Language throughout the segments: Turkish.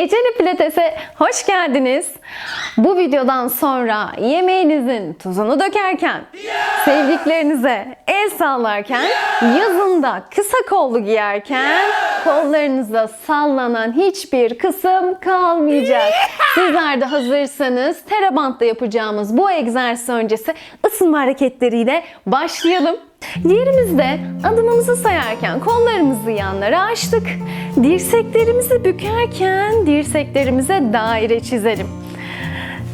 Eceli Pilates'e hoş geldiniz. Bu videodan sonra yemeğinizin tuzunu dökerken, sevdiklerinize el sallarken, yazında kısa kollu giyerken, kollarınızda sallanan hiçbir kısım kalmayacak. Sizler de hazırsanız terabantla yapacağımız bu egzersiz öncesi ısınma hareketleriyle başlayalım. Yerimizde adımımızı sayarken kollarımızı yanlara açtık. Dirseklerimizi bükerken dirseklerimize daire çizelim.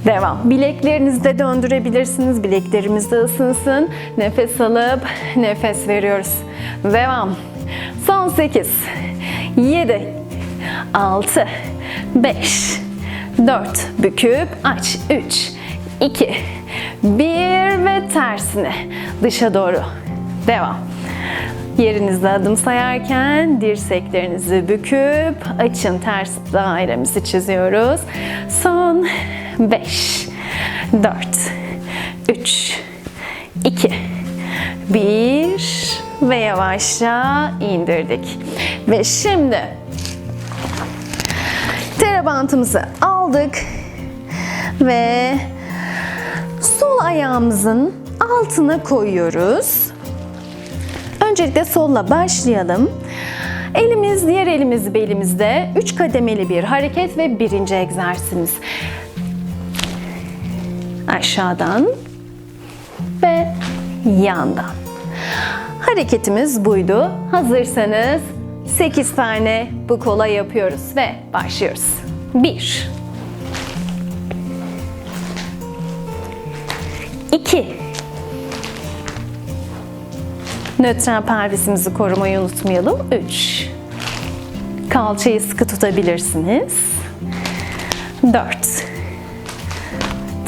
Devam. Bileklerinizi de döndürebilirsiniz. Bileklerimiz de ısınsın. Nefes alıp nefes veriyoruz. Devam. Son 8, 7, 6, 5, 4, büküp aç. 3, 2, 1 ve tersine dışa doğru. Devam. Yerinizde adım sayarken dirseklerinizi büküp açın ters dairemizi çiziyoruz. Son 5 4 3 2 1 ve yavaşça indirdik. Ve şimdi terabantımızı aldık ve sol ayağımızın altına koyuyoruz. Öncelikle solla başlayalım. Elimiz, diğer elimiz belimizde. Üç kademeli bir hareket ve birinci egzersizimiz. Aşağıdan ve yandan. Hareketimiz buydu. Hazırsanız 8 tane bu kola yapıyoruz ve başlıyoruz. 1 2 Nötral pelvisimizi korumayı unutmayalım. 3. Kalçayı sıkı tutabilirsiniz. 4.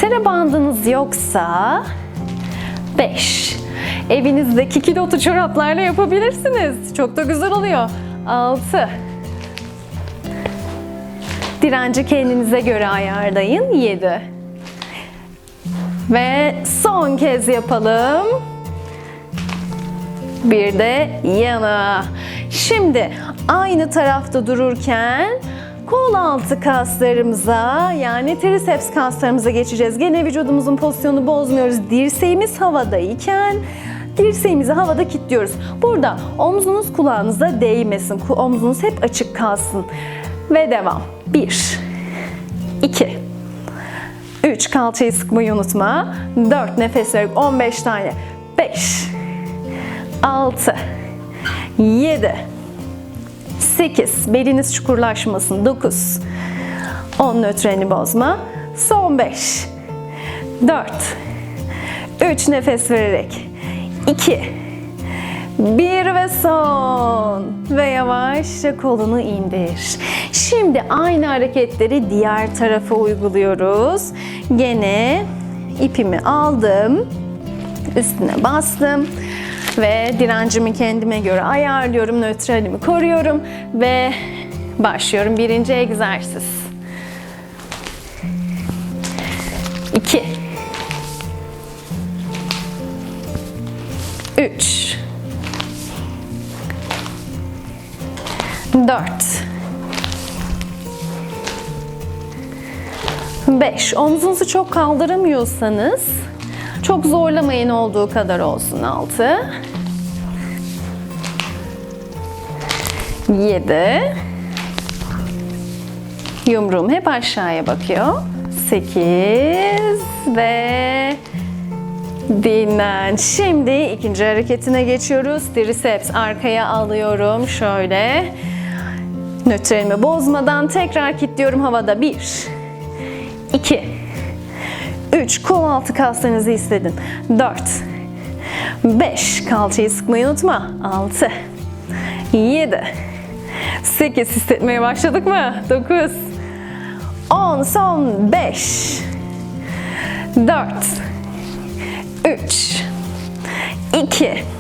Tere bandınız yoksa 5. Evinizdeki kilotu çoraplarla yapabilirsiniz. Çok da güzel oluyor. 6. Direnci kendinize göre ayarlayın. 7. Ve son kez yapalım. Bir de yana. Şimdi aynı tarafta dururken kol altı kaslarımıza yani triceps kaslarımıza geçeceğiz. Gene vücudumuzun pozisyonunu bozmuyoruz. Dirseğimiz havadayken dirseğimizi havada kilitliyoruz. Burada omzunuz kulağınıza değmesin. Omzunuz hep açık kalsın. Ve devam. 1 2 3 kalçayı sıkmayı unutma. 4 nefes vererek 15 tane. 5 6 7 8 beliniz çukurlaşmasın 9 10 nötreni bozma son 5 4 3 nefes vererek 2 1 ve son ve yavaşça kolunu indir. Şimdi aynı hareketleri diğer tarafa uyguluyoruz. Gene ipimi aldım üstüne bastım ve direncimi kendime göre ayarlıyorum, nötralimi koruyorum ve başlıyorum. Birinci egzersiz. 2 3 4 5 Omzunuzu çok kaldıramıyorsanız çok zorlamayın olduğu kadar olsun. 6 7 Yumruğum hep aşağıya bakıyor. 8 ve dinlen. Şimdi ikinci hareketine geçiyoruz. Triceps arkaya alıyorum. Şöyle. Nötralimi bozmadan tekrar kilitliyorum havada. 1 2 3 kol altı kaslarınızı hissedin. 4 5 kalçayı sıkmayı unutma. 6 7 8 hissetmeye başladık mı? 9 10 son 5 4 3 2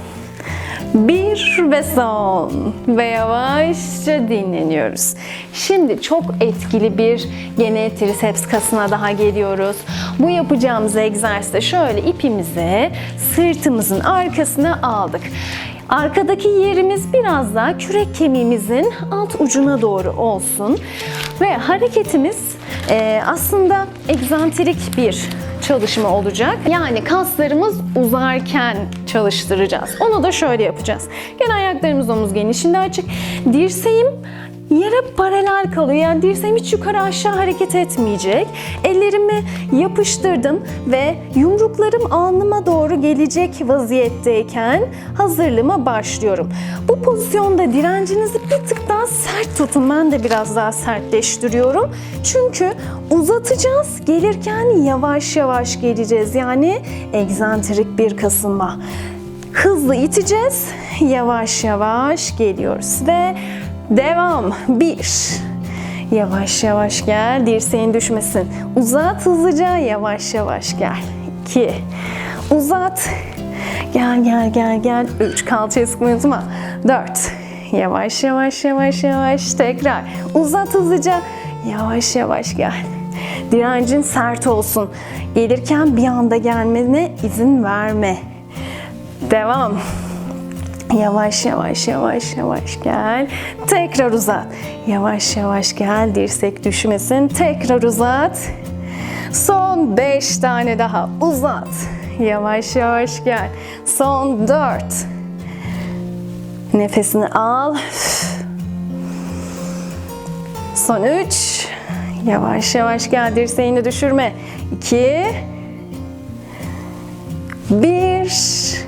bir ve son ve yavaşça dinleniyoruz. Şimdi çok etkili bir gene triceps kasına daha geliyoruz. Bu yapacağımız egzersizde şöyle ipimizi sırtımızın arkasına aldık. Arkadaki yerimiz biraz daha kürek kemiğimizin alt ucuna doğru olsun. Ve hareketimiz e, aslında egzantrik bir çalışma olacak. Yani kaslarımız uzarken çalıştıracağız. Onu da şöyle yapacağız. Gene ayaklarımız omuz genişliğinde açık. Dirseğim yere paralel kalıyor. Yani dirseğim hiç yukarı aşağı hareket etmeyecek. Ellerimi yapıştırdım ve yumruklarım alnıma doğru gelecek vaziyetteyken hazırlığıma başlıyorum. Bu pozisyonda direncinizi bir tık daha sert tutun. Ben de biraz daha sertleştiriyorum. Çünkü uzatacağız. Gelirken yavaş yavaş geleceğiz. Yani egzantrik bir kasılma. Hızlı iteceğiz. Yavaş yavaş geliyoruz ve devam. Bir. Yavaş yavaş gel. Dirseğin düşmesin. Uzat hızlıca. Yavaş yavaş gel. İki. Uzat. Gel gel gel gel. Üç. Kalçayı sıkmayı unutma. Dört. Yavaş yavaş yavaş yavaş. Tekrar. Uzat hızlıca. Yavaş yavaş gel. Direncin sert olsun. Gelirken bir anda gelmene izin verme. Devam. Yavaş yavaş yavaş yavaş gel. Tekrar uzat. Yavaş yavaş gel. Dirsek düşmesin. Tekrar uzat. Son 5 tane daha. Uzat. Yavaş yavaş gel. Son 4. Nefesini al. Son 3. Yavaş yavaş gel. Dirseğini düşürme. 2 1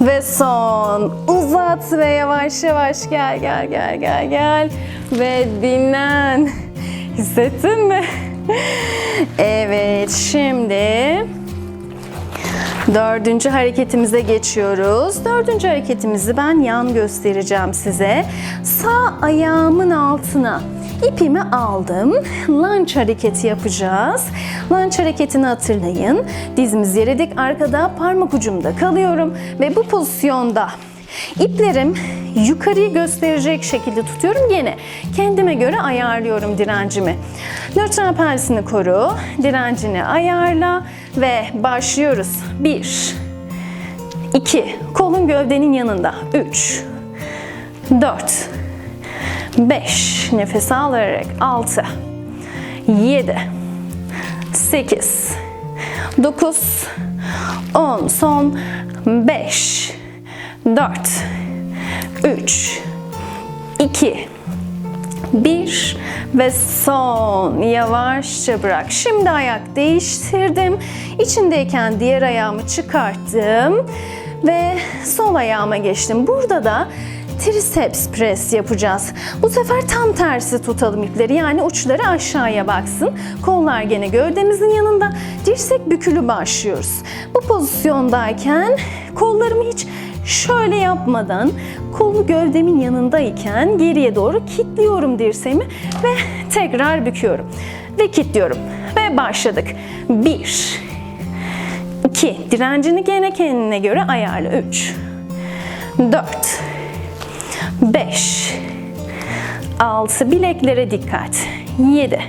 ve son. Uzat ve yavaş yavaş gel gel gel gel gel. Ve dinlen. Hissettin mi? Evet şimdi dördüncü hareketimize geçiyoruz. Dördüncü hareketimizi ben yan göstereceğim size. Sağ ayağımın altına ipimi aldım. Lunge hareketi yapacağız. Lunge hareketini hatırlayın. Dizimiz yere dik arkada parmak ucumda kalıyorum ve bu pozisyonda iplerim yukarıyı gösterecek şekilde tutuyorum. Yine kendime göre ayarlıyorum direncimi. Nötral pelsini koru, direncini ayarla ve başlıyoruz. 1 2 kolun gövdenin yanında. 3 4 5 nefes alarak 6 7 8 9 10 son. 5 4 3 2 1 ve son. Yavaşça bırak. Şimdi ayak değiştirdim. İçindeyken diğer ayağımı çıkarttım ve sol ayağıma geçtim. Burada da triceps press yapacağız. Bu sefer tam tersi tutalım ipleri yani uçları aşağıya baksın. Kollar gene gövdemizin yanında. Dirsek bükülü başlıyoruz. Bu pozisyondayken kollarımı hiç şöyle yapmadan kolu gövdemin yanındayken geriye doğru kilitliyorum dirseğimi ve tekrar büküyorum. Ve kilitliyorum. Ve başladık. 1 2 Direncini gene kendine göre ayarla. 3 4 5 6 bileklere dikkat. 7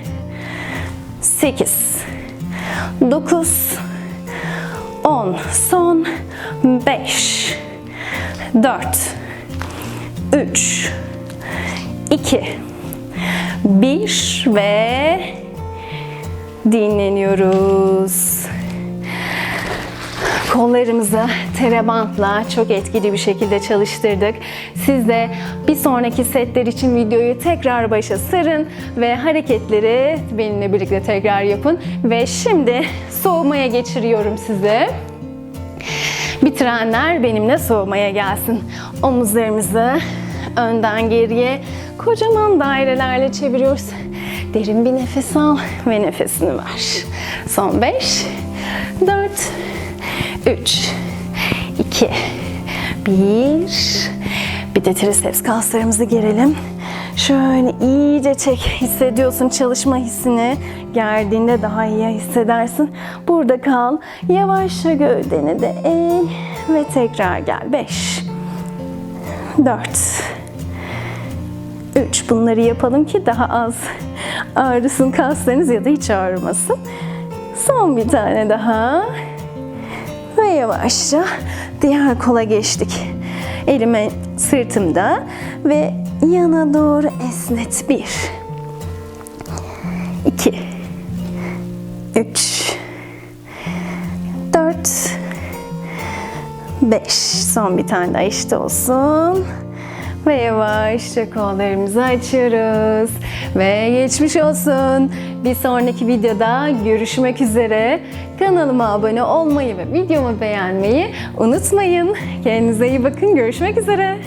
8 9 10 son. 5 4 3 2 1 ve dinleniyoruz. Kollarımızı terebantla çok etkili bir şekilde çalıştırdık. Siz de bir sonraki setler için videoyu tekrar başa sarın ve hareketleri benimle birlikte tekrar yapın. Ve şimdi soğumaya geçiriyorum sizi. Bitirenler benimle soğumaya gelsin. Omuzlarımızı önden geriye kocaman dairelerle çeviriyoruz. Derin bir nefes al ve nefesini ver. Son 5, 4, 3, 2, 1. Bir de triceps kaslarımızı gerelim. Şöyle iyice çek. Hissediyorsun çalışma hissini. Gerdiğinde daha iyi hissedersin. Burada kal. Yavaşça gövdeni de eğ ve tekrar gel. 5, 4, 3. Bunları yapalım ki daha az ağrısın kaslarınız ya da hiç ağrımasın. Son bir tane daha. Ve yavaşça diğer kola geçtik. Elime sırtımda ve yana doğru esnet. Bir, iki, üç, dört, beş. Son bir tane daha işte olsun. Ve yavaşça kollarımızı açıyoruz. Ve geçmiş olsun. Bir sonraki videoda görüşmek üzere. Kanalıma abone olmayı ve videomu beğenmeyi unutmayın. Kendinize iyi bakın. Görüşmek üzere.